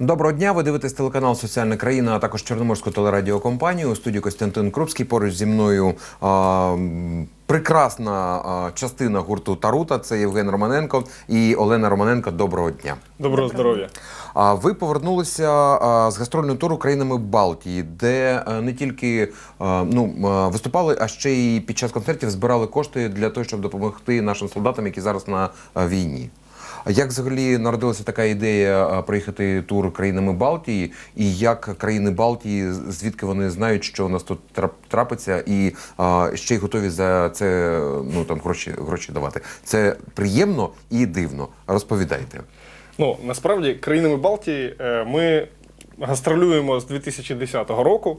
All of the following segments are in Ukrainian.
Доброго дня. Ви дивитесь телеканал Соціальна країна, а також Чорноморську телерадіокомпанію. У студії Костянтин Крупський. Поруч зі мною а, прекрасна а, частина гурту Тарута. Це Євген Романенко і Олена Романенко. Доброго дня. Доброго здоров'я. А ви повернулися а, з гастрольного туру країнами Балтії, де а, не тільки а, ну а, виступали, а ще й під час концертів збирали кошти для того, щоб допомогти нашим солдатам, які зараз на а, війні. Як взагалі народилася така ідея проїхати тур країнами Балтії, і як країни Балтії, звідки вони знають, що у нас тут трапиться, і а, ще й готові за це ну там гроші гроші давати? Це приємно і дивно. Розповідайте. Ну насправді країнами Балтії е, ми гастролюємо з 2010 року.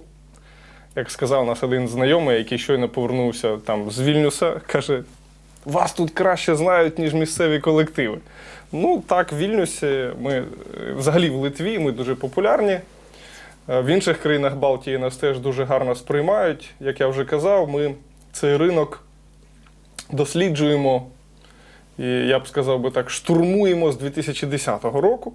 Як сказав наш один знайомий, який щойно повернувся там з Вільнюса, каже: вас тут краще знають, ніж місцеві колективи. Ну так, в Вільнюсі ми е, взагалі в Литві ми дуже популярні. Е, В інших країнах Балтії нас теж дуже гарно сприймають. Як я вже казав, ми цей ринок досліджуємо і я б сказав би так, штурмуємо з 2010 року.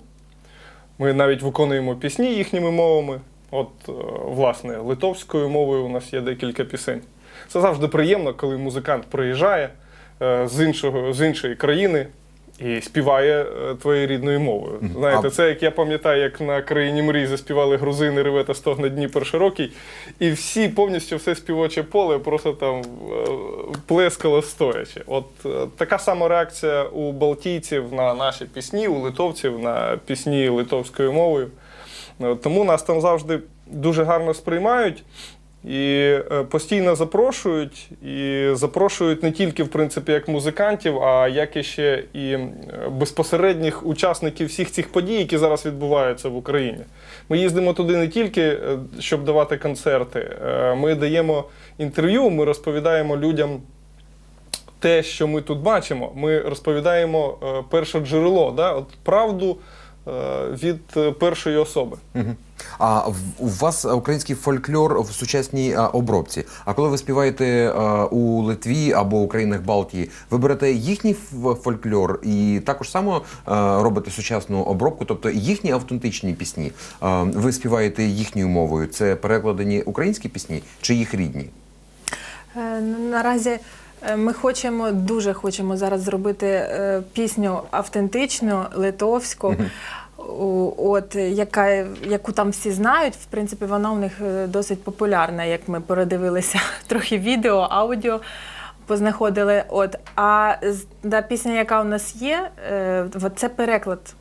Ми навіть виконуємо пісні їхніми мовами. От, е, власне, литовською мовою у нас є декілька пісень. Це завжди приємно, коли музикант приїжджає з, іншого, з іншої країни і співає е, твоєю рідною мовою. Знаєте, це як я пам'ятаю, як на країні мрій заспівали грузини реве та стогне Дніпр широкий, і всі повністю все співоче поле просто там е, плескало стоячи. От е, така сама реакція у балтійців на наші пісні, у литовців на пісні литовською мовою. Тому нас там завжди дуже гарно сприймають. І е, постійно запрошують, і запрошують не тільки в принципі як музикантів, а як і ще і е, безпосередніх учасників всіх цих подій, які зараз відбуваються в Україні. Ми їздимо туди не тільки е, щоб давати концерти, ми даємо інтерв'ю, ми розповідаємо людям те, що ми тут бачимо. Ми розповідаємо перше джерело, да? От правду від е, першої особи. А в- у вас український фольклор в сучасній обробці. А коли ви співаєте у Литві або у країнах Балтії, ви берете їхній фольклор і також само робите сучасну обробку, тобто їхні автентичні пісні. Ви співаєте їхньою мовою. Це перекладені українські пісні чи їх рідні? Е, Наразі е, ми хочемо, дуже хочемо зараз зробити е, пісню автентичну, литовську. От яка яку там всі знають, в принципі, вона у них е, досить популярна, як ми передивилися трохи відео, аудіо познаходили. От а та пісня, яка у нас є, е, це переклад.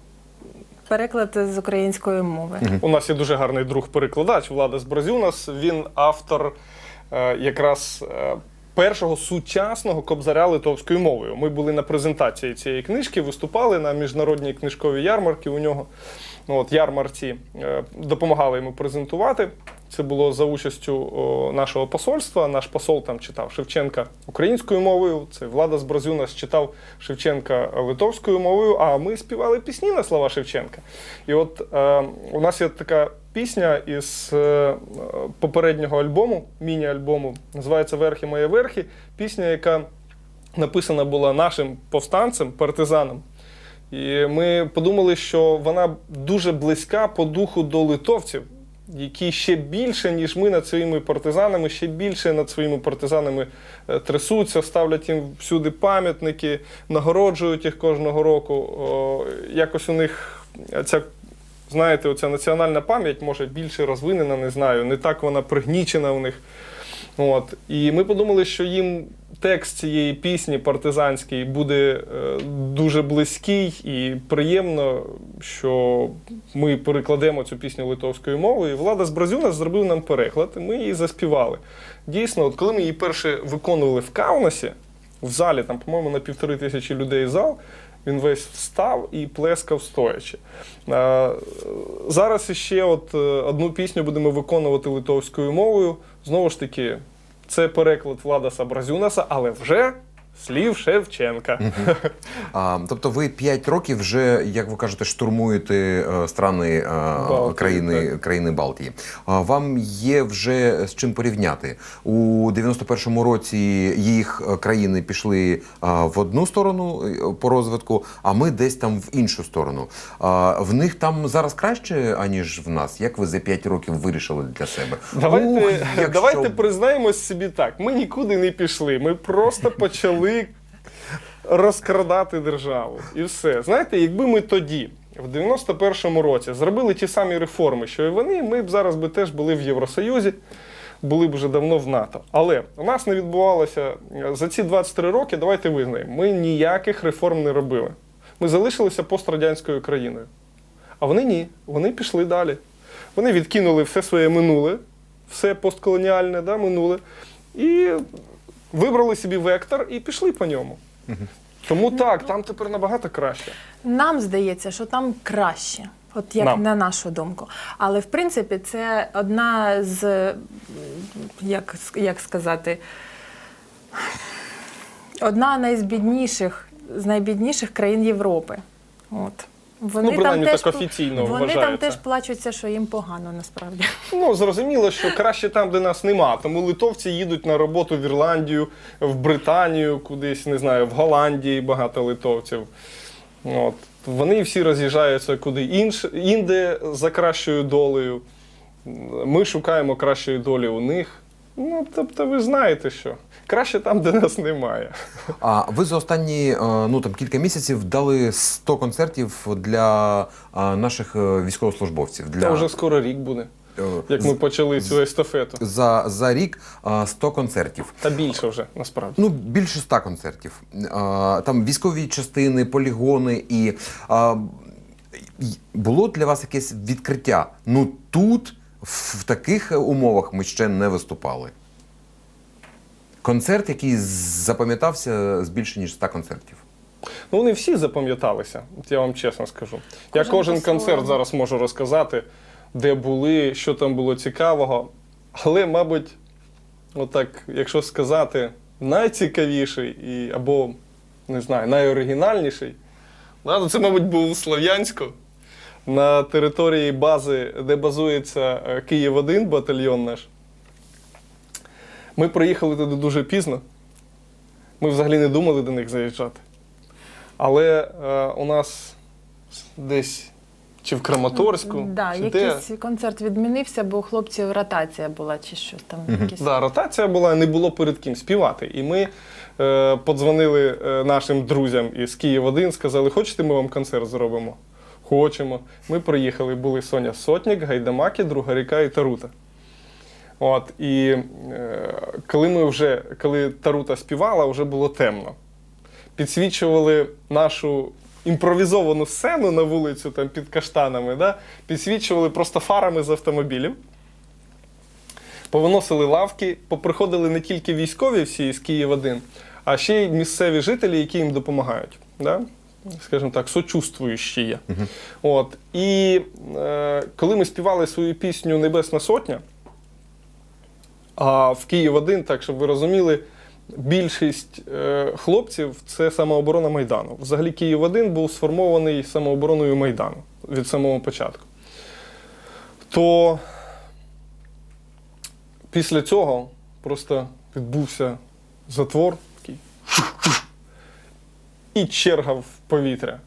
Переклад з української мови. У нас є дуже гарний друг-перекладач Влада Збразюнас. Він автор е, якраз е, першого сучасного кобзаря литовською мовою. Ми були на презентації цієї книжки, виступали на міжнародній книжковій ярмарці у нього. От ярмарці е, допомагали йому презентувати. Це було за участю нашого посольства. Наш посол там читав Шевченка українською мовою. Це Влада з Збразюнас читав Шевченка литовською мовою. А ми співали пісні на слова Шевченка. І от е, у нас є така пісня із е, попереднього альбому, міні-альбому, називається Верхи моє верхи. Пісня, яка написана була нашим повстанцем, партизаном. І ми подумали, що вона дуже близька по духу до литовців, які ще більше, ніж ми над своїми партизанами, ще більше над своїми партизанами е, трясуться, ставлять їм всюди пам'ятники, нагороджують їх кожного року. Якось у них ця, знаєте, оця національна пам'ять може більше розвинена, не знаю, не так вона пригнічена у них. От. І ми подумали, що їм текст цієї пісні партизанський буде е, дуже близький і приємно, що ми перекладемо цю пісню литовською мовою. І Влада Збразюна зробив нам переклад, і ми її заспівали. Дійсно, от коли ми її перше виконували в Каунасі, в залі, там, по-моєму, на півтори тисячі людей зал. Він весь встав і плескав стоячи. Зараз ще от е, одну пісню будемо виконувати литовською мовою. Знову ж таки, це переклад Влада Сабразюнаса, але вже Слів Шевченка. А, тобто ви 5 років вже, як ви кажете, штурмуєте е, страни е, Балтії, країни, так. країни Балтії. А вам є вже з чим порівняти? У 91-му році їх е, країни пішли а, в одну сторону е, по розвитку, а ми десь там в іншу сторону. А, в них там зараз краще, аніж в нас. Як ви за 5 років вирішили для себе? Давайте, Ух, якщо- давайте признаємось собі так. Ми нікуди не пішли. Ми просто почали розкрадати державу. І все. Знаєте, якби ми тоді, в 91-му році, зробили ті самі реформи, що і вони, ми б зараз би теж були в Євросоюзі, були б вже давно в НАТО. Але у нас не відбувалося за ці 23 роки, давайте визнаємо, ми ніяких реформ не робили. Ми залишилися пострадянською країною. А вони ні, вони пішли далі. Вони відкинули все своє минуле, все постколоніальне да, минуле, і вибрали собі вектор і пішли по ньому. Тому так, там тепер набагато краще. Нам здається, що там краще. От як Нам. на нашу думку. Але в принципі це одна з, як, як сказати, одна найбідніших, з найбідніших країн Європи. От. Вони Ну, принаймні, теж, так офіційно Вони там теж плачуться, що їм погано насправді. Ну, зрозуміло, що краще там, де нас нема. Тому литовці їдуть на роботу в Ірландію, в Британію, кудись, не знаю, в Голландії багато литовців. От. Вони всі роз'їжджаються куди інш, інде за кращою долею. Ми шукаємо кращої долі у них. Ну, тобто, ви знаєте що. Краще там, де нас немає. А ви за останні е, ну там кілька місяців дали 100 концертів для е, наших е, військовослужбовців. Для Це вже скоро рік буде, як ми почали цю естафету. за, за рік е, 100 концертів. Та більше вже, насправді. Ну, більше 100 концертів. Там військові частини, полігони і було для вас якесь відкриття. Ну тут, в таких умовах, ми ще не виступали. Концерт, який запам'ятався з більше ніж 100 концертів. Ну, вони всі запам'яталися, я вам чесно скажу. Я Кожен кожен концерт зараз можу розказати, де були, що там було цікавого. Але, мабуть, отак, якщо сказати, найцікавіший і, або, не знаю, найоригінальніший, да, це, мабуть, був у Слов'янську. На території бази, де базується е, Київ-1 батальйон наш. Ми приїхали туди дуже пізно. Ми взагалі не думали до них заїжджати. Але е, у нас десь чи в Краматорську, Да, чи де. якийсь концерт відмінився, бо у хлопців ротація була чи щось там. Якісь... Да, ротація була, не було перед ким співати. І ми е, подзвонили е, нашим друзям із Київ 1 сказали, хочете, ми вам концерт зробимо? Хочемо. Ми приїхали, були Соня Сотник, Гайдамаки, Друга ріка і Тарута. От, і е, коли ми вже, коли Тарута співала, вже було темно. Підсвічували нашу імпровізовану сцену на вулицю там, під каштанами, да? підсвічували просто фарами з автомобілів. Повиносили лавки, поприходили не тільки військові всі з Київ 1 а ще й місцеві жителі, які їм допомагають. Да? Скажімо так, сочувствуючі є. От. І е, коли ми співали свою пісню Небесна Сотня, а в Київ 1 так щоб ви розуміли, більшість е, хлопців це самооборона Майдану. Взагалі Київ 1 був сформований самообороною Майдану від самого початку. То після цього просто відбувся затвор такий. І черга в повітря.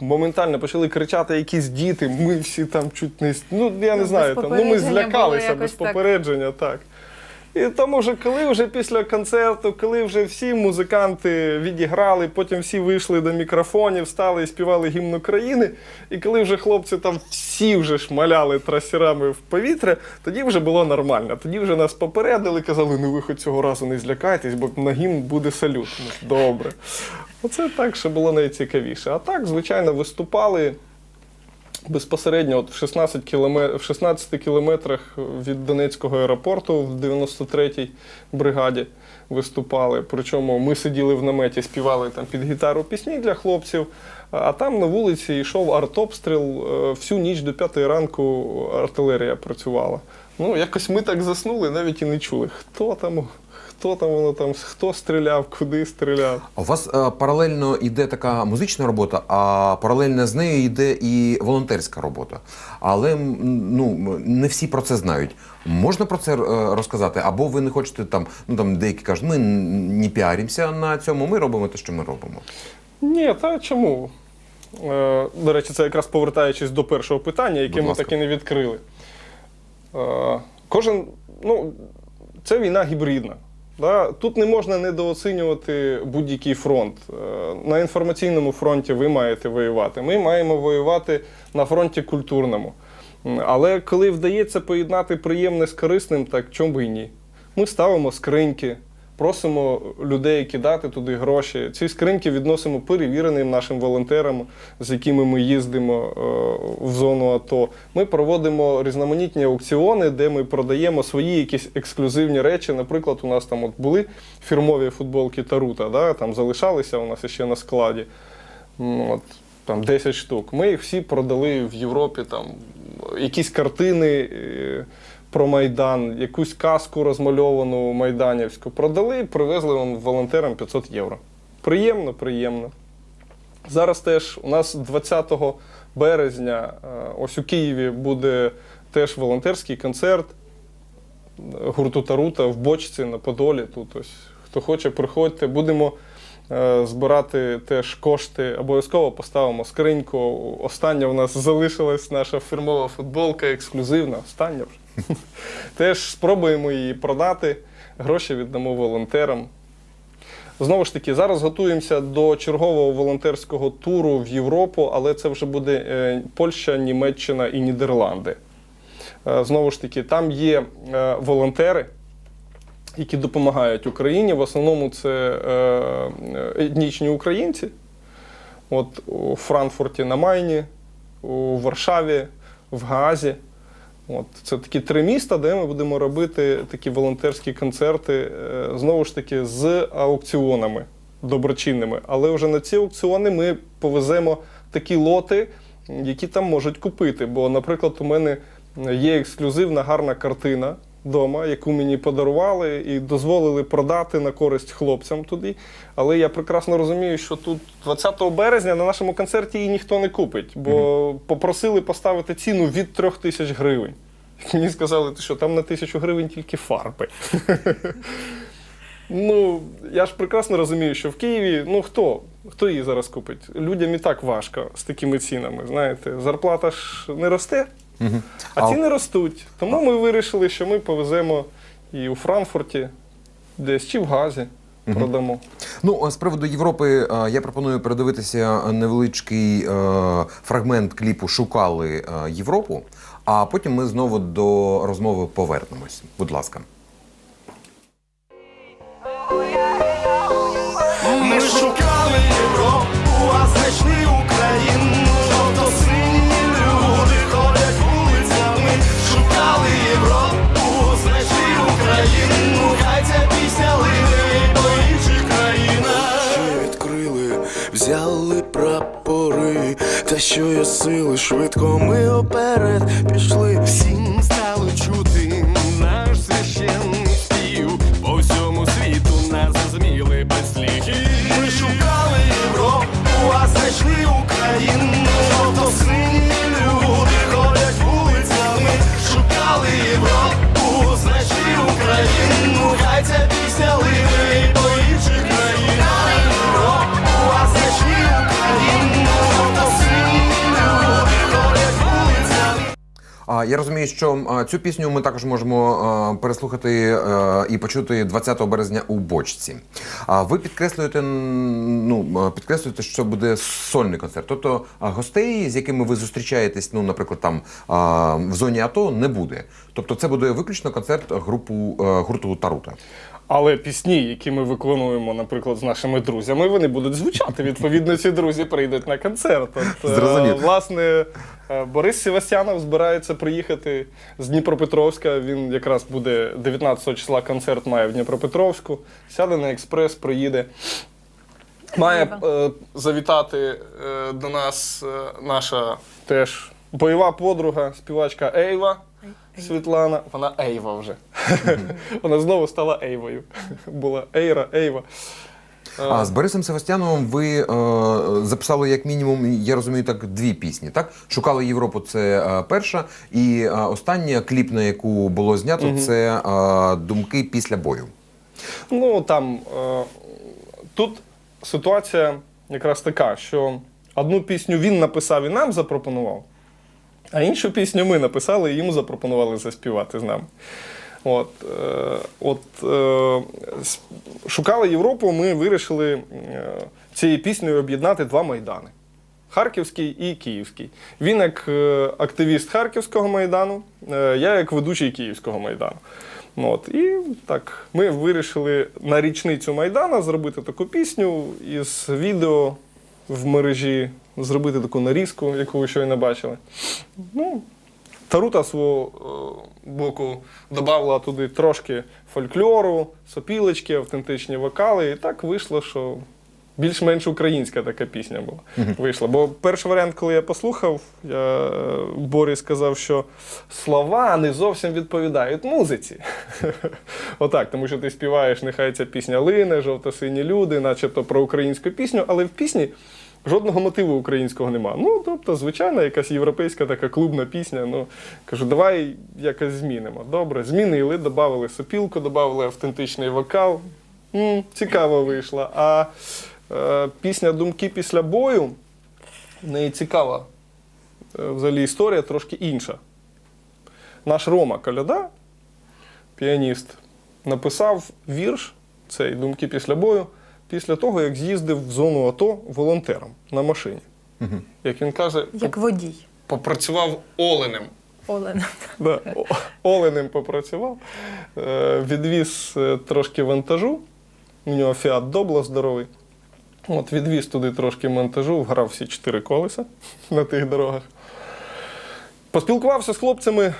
Моментально почали кричати якісь діти. Ми всі там чуть не. Ну, я не Ну, знаю, там, ну ми злякалися без попередження, так. І тому вже коли вже після концерту, коли вже всі музиканти відіграли, потім всі вийшли до мікрофонів, стали і співали гімн України, і коли вже хлопці там всі вже шмаляли трасерами в повітря, тоді вже було нормально. Тоді вже нас попередили, казали, ну ви хоч цього разу не злякайтесь, бо на гімн буде салют. Ну, Добре. Оце так, що було найцікавіше. А так, звичайно, виступали безпосередньо от в 16 кілометр, в 16 кілометрах від Донецького аеропорту в 93-й бригаді виступали. Причому ми сиділи в наметі, співали там під гітару пісні для хлопців. А там на вулиці йшов артобстріл. е, Всю ніч до 5 ранку артилерія працювала. Ну, якось ми так заснули, навіть і не чули, хто там, хто там воно там, хто стріляв, куди стріляв. А у вас е, паралельно йде така музична робота, а паралельно з нею йде і волонтерська робота. Але ну, не всі про це знають. Можна про це е, розказати? Або ви не хочете там, ну там деякі кажуть, ми не піарімося на цьому, ми робимо те, що ми робимо. Ні, та чому? Е, до речі, це якраз повертаючись до першого питання, яке ми так і не відкрили. Е, кожен, ну, це війна гібридна. Да? Тут не можна недооцінювати будь-який фронт. Е, на інформаційному фронті ви маєте воювати. Ми маємо воювати на фронті культурному. Але коли вдається поєднати приємне з корисним, так чому б і ні? Ми ставимо скриньки, просимо людей кидати туди гроші. Ці скриньки відносимо перевіреним нашим волонтерам, з якими ми їздимо е, в зону АТО. Ми проводимо різноманітні аукціони, де ми продаємо свої якісь ексклюзивні речі. Наприклад, у нас там от були фірмові футболки Тарута, да, там залишалися у нас ще на складі. Ну, От, там 10 штук. Ми їх всі продали в Європі, там якісь картини е, про Майдан, якусь казку розмальовану майданівську. Продали, привезли вам волонтерам 500 євро. Приємно, приємно. Зараз теж у нас 20 березня, е, ось у Києві буде теж волонтерський концерт гурту Тарута в бочці на Подолі. Тут ось хто хоче, приходьте. Будемо е, збирати теж кошти. Обов'язково поставимо скриньку. Остання у нас залишилась наша фірмова футболка, ексклюзивна. Остання вже. Теж спробуємо її продати. Гроші віддамо волонтерам. Знову ж таки, зараз готуємося до чергового волонтерського туру в Європу, але це вже буде е, Польща, Німеччина і Нідерланди. Е, Знову ж таки, там є е, волонтери, які допомагають Україні. В основному це етнічні українці. От у Франкфурті на Майні, у Варшаві, в Гаазі. От, це такі три міста, де ми будемо робити такі волонтерські концерти, е, знову ж таки, з аукціонами доброчинними. Але вже на ці аукціони ми повеземо такі лоти, які там можуть купити. Бо, наприклад, у мене є ексклюзивна гарна картина вдома, яку мені подарували і дозволили продати на користь хлопцям туди. Але я прекрасно розумію, що тут 20 березня на нашому концерті її ніхто не купить, бо попросили поставити ціну від 3 тисяч гривень. Мені сказали, що там на тисячу гривень тільки фарби. Ну, я ж прекрасно розумію, що в Києві, ну хто? Хто її зараз купить? Людям і так важко з такими цінами. Знаєте, зарплата ж не росте, а А- ціни ростуть. Тому ми вирішили, що ми повеземо і у Франкфурті, десь чи в Газі продамо. Ну, з приводу Європи, я пропоную передивитися невеличкий е, фрагмент кліпу Шукали е, Європу, а потім ми знову до розмови повернемось. Будь ласка. Що є сили, швидко ми оперед пішли. Всім стало чути я розумію, що цю пісню ми також можемо переслухати і почути 20 березня у бочці. Ви підкреслюєте, ну підкреслюєте, що буде сольний концерт. Тобто гостей, з якими ви зустрічаєтесь, ну, наприклад, там в зоні АТО, не буде. Тобто, це буде виключно концерт групу гурту Тарута. Але пісні, які ми виконуємо, наприклад, з нашими друзями, вони будуть звучати. Відповідно, ці друзі прийдуть на концерт. От, е, власне, е, Борис Севастьянов збирається приїхати з Дніпропетровська. Він якраз буде 19 числа концерт має в Дніпропетровську. Сяде на експрес, приїде. Має е, завітати е, до нас е, наша теж бойова подруга, співачка Ейва. Світлана, вона Ейва вже. вона знову стала Ейвою. Була Ейра, Ейва. А з Борисом Севастьяновим ви е, записали як мінімум, я розумію, так дві пісні. Так шукали Європу. Це е, перша, і е, остання кліп, на яку було знято, це е, думки після бою. Ну там е, тут ситуація якраз така, що одну пісню він написав і нам запропонував, а іншу пісню ми написали і йому запропонували заспівати з нами. От, е, от е, шукали Європу, ми вирішили е, цією піснею об'єднати два майдани. Харківський і Київський. Він як активіст Харківського майдану, я як ведучий Київського майдану. Ну, От, і так, ми вирішили на річницю Майдана зробити таку пісню із відео в мережі, зробити таку нарізку, яку ви щойно бачили. Ну, Тарута свого е, боку додавала туди трошки фольклору, сопілочки, автентичні вокали, і так вийшло, що більш-менш українська така пісня була. Вийшла. Бо перший варіант, коли я послухав, я е, Борі сказав, що слова не зовсім відповідають музиці. Отак, тому що ти співаєш, нехай ця пісня лине, жовто-сині люди, начебто про українську пісню, але в пісні. Жодного мотиву українського нема. Ну, тобто, звичайна, якась європейська така клубна пісня. Ну, кажу, давай якось змінимо. Добре, змінили, додали сопілку, додали автентичний вокал. м цікаво вийшло. А е, пісня Думки після бою в неї цікава е, взагалі історія трошки інша. Наш Рома Коляда, піаніст, написав вірш цей Думки після бою після того, як з'їздив в зону АТО волонтером на машині. Як він каже, Як водій. попрацював оленем. Олена. Да, оленем попрацював, е, відвіз е, трошки вантажу. У нього Фіат Добла здоровий. От відвіз туди трошки монтажу, вграв всі чотири колеса на тих дорогах. Поспілкувався з хлопцями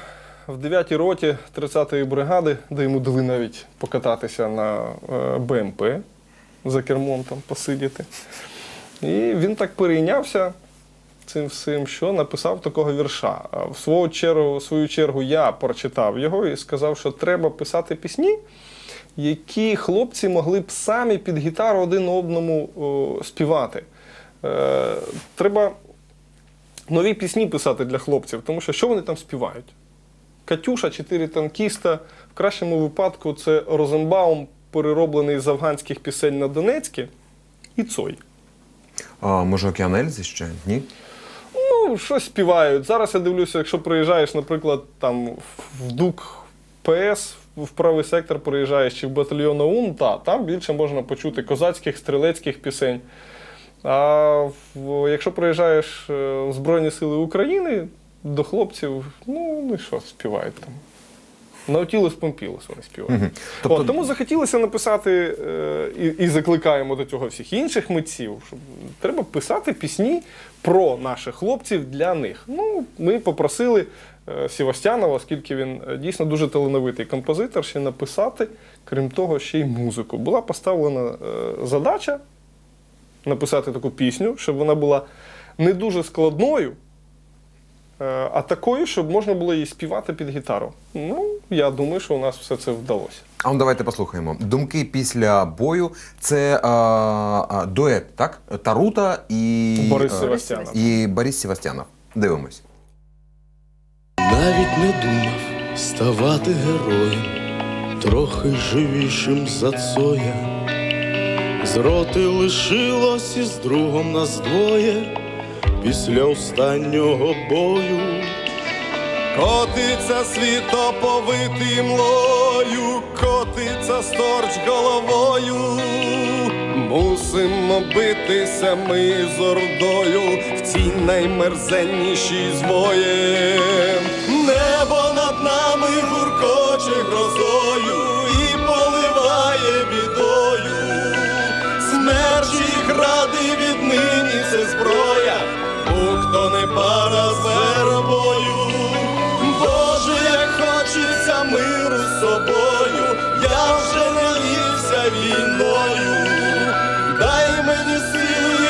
в 9-й роті 30-ї бригади, де йому дали навіть покататися на е, БМП за кермом там посидіти. І він так перейнявся цим всім, що написав такого вірша. В свою чергу, свою чергу я прочитав його і сказав, що треба писати пісні, які хлопці могли б самі під гітару один одному о, співати. Е, треба нові пісні писати для хлопців, тому що що вони там співають? Катюша, чотири танкіста. В кращому випадку це Розенбаум, перероблений з афганських пісень на Донецьке, і Цой. А, може, Океан Ельзи ще? Ні? Ну, щось співають. Зараз я дивлюся, якщо приїжджаєш, наприклад, там в ДУК ПС, в правий сектор приїжджаєш чи в батальйон ОУН, та, там більше можна почути козацьких, стрілецьких пісень. А в, якщо приїжджаєш е, в Збройні Сили України до хлопців, ну, ну і що співають там. Наутілус Помпілус вони співають. Тобто- От, тому захотілося написати е, і, і закликаємо до цього всіх інших митців, щоб треба писати пісні про наших хлопців для них. Ну, ми попросили е, Сівастянова, оскільки він е, дійсно дуже талановитий композитор, ще написати, крім того, ще й музику. Була поставлена е, задача написати таку пісню, щоб вона була не дуже складною. Е, А такою, щоб можна було її співати під гітару. Ну, я думаю, що у нас все це вдалося. А ну давайте послухаємо. Думки після бою це а, а, дует, так? Тарута і Борис е, Севастьянов. І Борис Севастьянов. Дивимось. Навіть не думав ставати героєм, трохи живішим за Цоя. З роти лишилось із другом нас двоє після останнього бою. Котиться світо повитий млою, котиться сторч головою. Мусимо битися ми з ордою в цій наймерзеннішій звоєм. Небо над нами гуркоче грозою і поливає бідою. Смерчі гради віднині це зброя, у хто не пара з вербою. Боже, як хочеться миру з собою, я вже наївся війною. Дай мені сили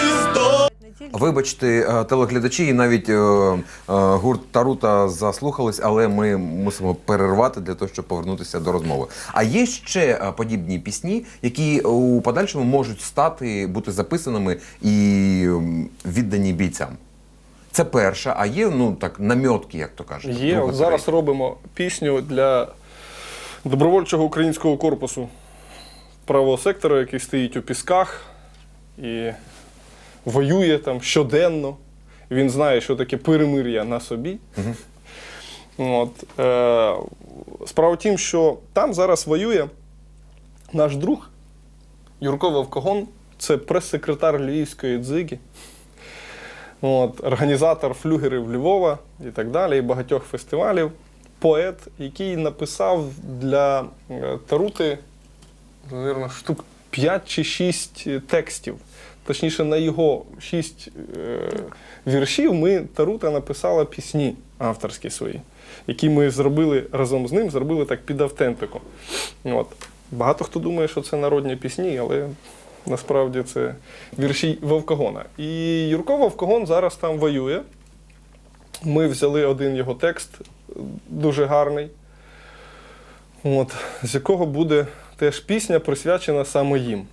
тільки Вибачте, е, телеглядачі і навіть е, е, гурт Тарута заслухались, але ми мусимо перервати для того, щоб повернутися до розмови. А є ще подібні пісні, які у подальшому можуть стати бути записаними і віддані бійцям. Це перша, а є ну так намьотки, як то кажуть. Є, друга, от зараз третя. робимо пісню для добровольчого українського корпусу правого сектора, який стоїть у пісках і воює там щоденно. Він знає, що таке перемир'я на собі. От, е, справа в тім, що там зараз воює наш друг Юрко Вовкогон, це прес-секретар Львівської дзиги. От, організатор флюгерів Львова і так далі, і багатьох фестивалів. Поет, який написав для е, Тарути, мабуть, штук 5 чи 6 текстів. Точніше, на його 6 е, віршів ми Тарута написала пісні авторські свої, які ми зробили разом з ним, зробили так під автентику. От. Багато хто думає, що це народні пісні, але насправді це вірші Вовкогона. І Юрко Вовкогон зараз там воює. Ми взяли один його текст, дуже гарний, от, з якого буде теж пісня присвячена саме їм.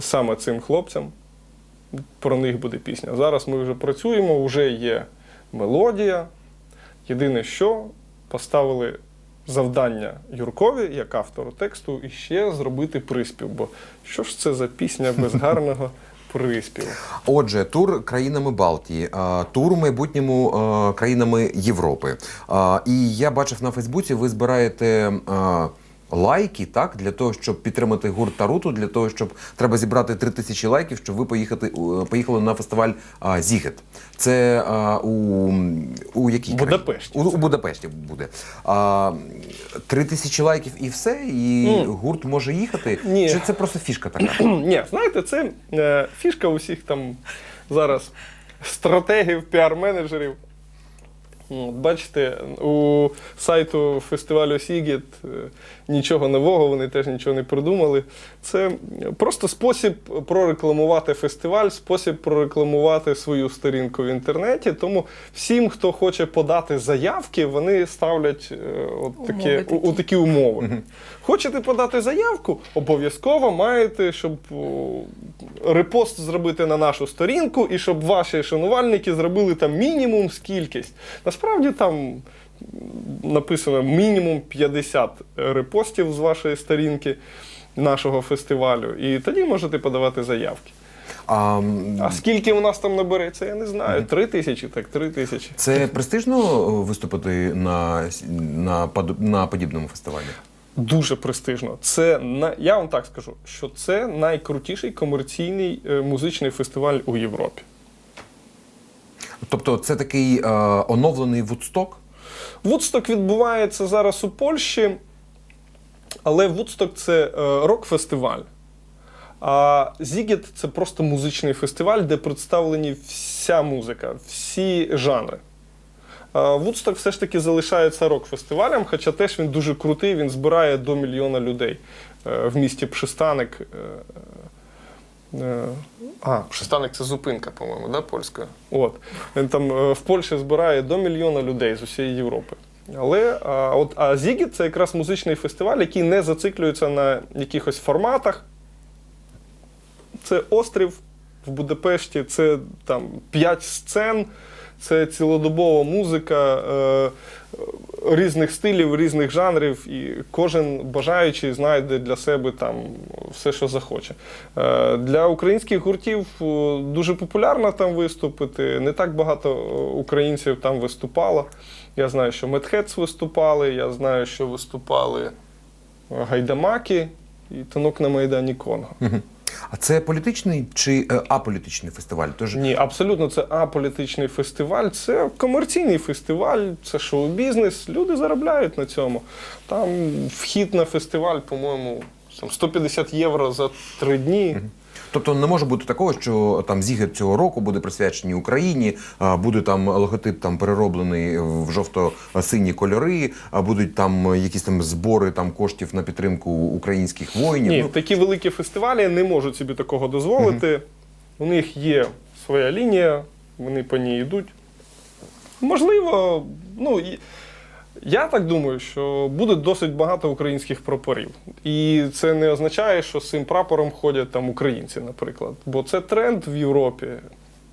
Саме цим хлопцям. Про них буде пісня. Зараз ми вже працюємо, вже є мелодія. Єдине, що поставили завдання Юркові, як автору тексту, і ще зробити приспів. Бо що ж це за пісня без гарного Приспів, Отже, тур країнами Балтії, тур в майбутньому країнами Європи. І я бачив на Фейсбуці, ви збираєте. Лайки, так, для того, щоб підтримати гурт Таруту, для того, щоб треба зібрати три тисячі лайків, щоб ви поїхати, поїхали на фестиваль а, Зігет. Це а, у, у якій? Будапешті. У, у Будапешті буде. А, три тисячі лайків і все, і гурт може їхати. Ні. Чи це просто фішка така? Ні, знаєте, це е, фішка усіх там зараз стратегів, піар-менеджерів. От, Бачите, у сайту фестивалю Сігіт е, нічого нового, вони теж нічого не придумали. Це просто спосіб прорекламувати фестиваль, спосіб прорекламувати свою сторінку в інтернеті. Тому всім, хто хоче подати заявки, вони ставлять е, от такі, Умови у, у такі. умови. Хочете подати заявку? Обов'язково маєте, щоб репост зробити на нашу сторінку, і щоб ваші шанувальники зробили там мінімум скількись. Насправді там написано мінімум 50 репостів з вашої сторінки нашого фестивалю. І тоді можете подавати заявки. А, А скільки у нас там набереться, я не знаю. Три тисячі, так, три тисячі. Це престижно виступити на, на, на подібному фестивалі? Дуже престижно. Це на я вам так скажу, що це найкрутіший комерційний е, музичний фестиваль у Європі. Тобто це такий е, оновлений Вудсток? Вудсток відбувається зараз у Польщі, але Вудсток це е, рок-фестиваль. А Зігет це просто музичний фестиваль, де представлені вся музика, всі жанри. Вудсток все ж таки залишається рок-фестивалем, хоча теж він дуже крутий, він збирає до мільйона людей е, в місті Пшистаник. Е, А, Пшистаник це зупинка, по-моєму, да, польська? От. Він там е, в Польщі збирає до мільйона людей з усієї Європи. Але а, от, а Зігіт це якраз музичний фестиваль, який не зациклюється на якихось форматах. Це острів в Будапешті, це там п'ять сцен, це цілодобова музика е, різних стилів, різних жанрів, і кожен бажаючий знайде для себе там все, що захоче. Е, для українських гуртів е, дуже популярно там виступити. Не так багато е, українців там виступало. Я знаю, що Медхец виступали, я знаю, що виступали Гайдамаки і танок на Майдані Конго. А це політичний чи е, аполітичний фестиваль? Тож Ні, абсолютно це аполітичний фестиваль, це комерційний фестиваль, це шоу-бізнес. Люди заробляють на цьому. Там вхід на фестиваль, по-моєму, 150 євро за три дні. Тобто не може бути такого, що там зігет цього року буде присвячений Україні, буде там логотип там перероблений в жовто-сині кольори, а будуть там якісь там збори там коштів на підтримку українських воїнів. Ні, Ну, такі великі фестивалі не можуть собі такого дозволити. У них є своя лінія, вони по ній йдуть. Можливо, ну і- я так думаю, що буде досить багато українських прапорів. І це не означає, що з цим прапором ходять там українці, наприклад. Бо це тренд в Європі.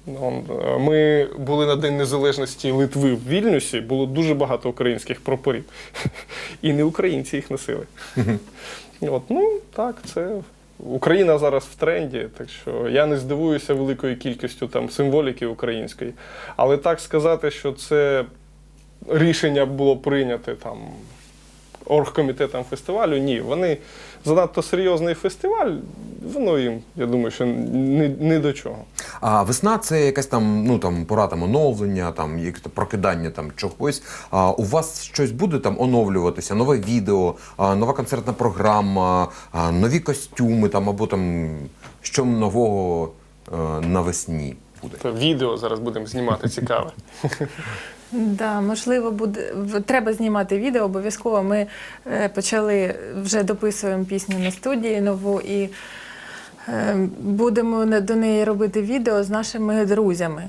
Е, Ми були на День Незалежності Литви в Вільнюсі, було дуже багато українських прапорів. І не українці їх носили. От, ну так, це Україна зараз в тренді, так що я не здивуюся великою кількістю там символіки української. Але так сказати, що це рішення було прийняте там оргкомітетом фестивалю, ні. Вони занадто серйозний фестиваль, воно їм, я думаю, що не, не до чого. А весна це якась там, ну там пора там оновлення, там якесь прокидання там чогось. А у вас щось буде там оновлюватися? Нове відео, а, нова концертна програма, а, нові костюми там або там що нового е, навесні буде? Це відео зараз будемо знімати цікаве. Да, можливо, буде треба знімати відео. Обов'язково ми е, почали вже дописуємо пісню на студії нову і е, будемо до неї робити відео з нашими друзями.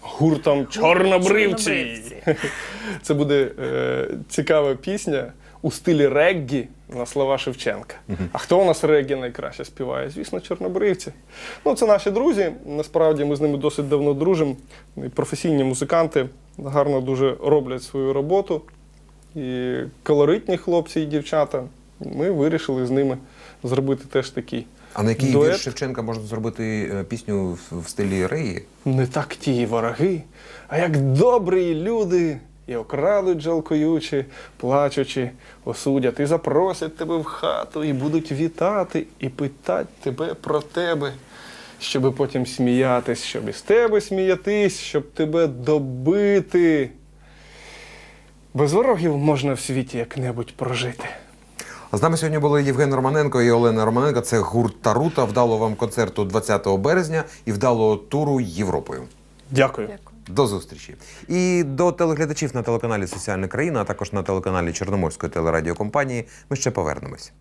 Гуртом Чорнобривці. Чорнобривці. Це буде е, цікава пісня у стилі реггі на слова Шевченка. А хто у нас реггі найкраще співає? Звісно, чорнобривці. Ну, це наші друзі. Насправді ми з ними досить давно дружимо. Професійні музиканти, гарно дуже роблять свою роботу. І колоритні хлопці і дівчата. Ми вирішили з ними зробити теж такий. А на який вірш Шевченка можна зробити е, пісню в, в стилі реї? Не так ті вороги, а як добрі люди, і окрадуть жалкуючи, плачучи, осудять, і запросять тебе в хату, і будуть вітати, і питать тебе про тебе, щоби потім сміятись, щоб із тебе сміятись, щоб тебе добити. Без ворогів можна в світі як-небудь прожити. З нами сьогодні були Євген Романенко і Олена Романенко. Це гурт Тарута. Вдало вам концерту 20 березня і вдалого туру Європою. Дякую. Дякую. До зустрічі. І до телеглядачів на телеканалі Соціальна країна, а також на телеканалі Чорноморської телерадіокомпанії. Ми ще повернемось.